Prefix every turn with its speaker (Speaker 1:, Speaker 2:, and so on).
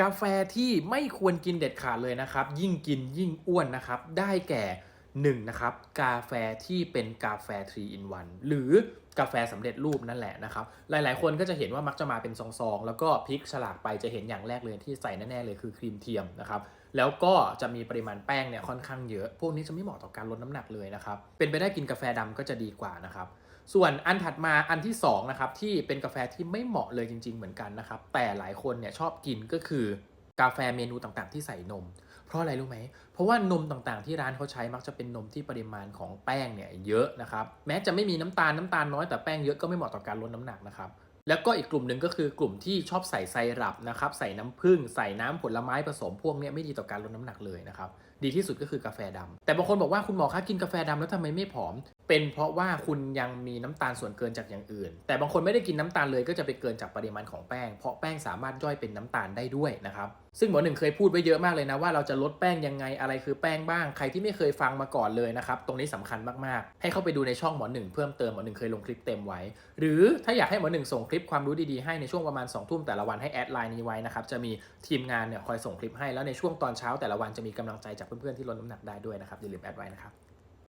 Speaker 1: กาแฟที่ไม่ควรกินเด็ดขาดเลยนะครับ ยิ่งกินยิ่งอ้วนนะครับ ได้แก่ 1นะครับกาแฟที่เป็นกาแฟ3 in 1 หรือกาแฟสำเร็จรูปนั่นแหละนะครับ หลายๆ คนก็จะเห็นว่ามักจะมาเป็นซองๆ แล้วก็พลิกฉลากไปจะเห็นอย่างแรกเลยที่ใส่แน่ๆเลยคือครีมเทียมนะครับ แล้วก็จะมีปริมาณแป้งเนี่ยค่อนข้างเยอะ พวกนี้จะไม่เหมาะต่อการลดน้ำหนักเลยนะครับ เป็นไปได้กินกาแฟดำก็จะดีกว่านะครับ ส่วนอันถัดมาอันที่2นะครับที่เป็นกาแฟที่ไม่เหมาะเลยจริง ๆ เหมือนกันนะครับ แต่หลายคนเนี่ยชอบกินก็คือกาแฟเมนูต่างๆ ที่ใส่นม ราะอะไรรู้ไหม เพราะว่านมต่างๆที่ร้านเขาใช้มักจะเป็นนมที่ปริมาณของแป้งเนี่ยเยอะนะครับ แม้จะไม่มีน้ำตาลน้ำตาลน้อยแต่แป้งเยอะก็ไม่เหมาะต่อการลดน้ำหนักนะครับ แล้วก็อีกกลุ่มหนึ่งก็คือกลุ่มที่ชอบใส่ไซรัปนะครับใส่น้ำผึ้งใส่น้ำผลไม้ผสมพวกนี้ไม่ดีต่อการลดน้ำหนักเลยนะครับดีที่สุดก็คือกาแฟดำแต่บางคนบอกว่าคุณหมอคะกินกาแฟดำแล้วทำไมไม่ผอม เป็นเพราะว่าคุณยังมีน้ำตาลส่วนเกินจากอย่างอื่น แต่บางคนไม่ได้กินน้ำตาลเลยก็จะไปเกินจากปริมาณของแป้ง เพราะแป้งสามารถย่อยเป็นน้ำตาลได้ด้วยนะครับซึ่งหมอหนึ่งเคยพูดไว้เยอะมากเลยนะว่าเราจะลดแป้งยังไงอะไรคือแป้งบ้างใครที่ไม่เคยฟังมาก่อนเลยนะครับตรงนี้สำคัญมากๆ ให้เข้าไปดูในช่องหมอหนึ่งเพิ่มเติมหมอหนึ่งเคยลงคลิปเต็มไว้ หรือถ้าอยากให้หมอหนึ่งส่งคลิปความรู้ดีๆให้ในช่วงประมาณ2องทุ่มแต่ละวันให้แอดไลน์นี้ไว้นะครับจะมีทีมงานเนี่ยคอยส่งคลิปให้แล้วในช่วงตอนเช้าแต่ละวันจะมีกำลังใจจากเพื่อนๆที่ลดน้ำหนักได้ด้วยนะครับอย่าลืมแอดไว้นะครับ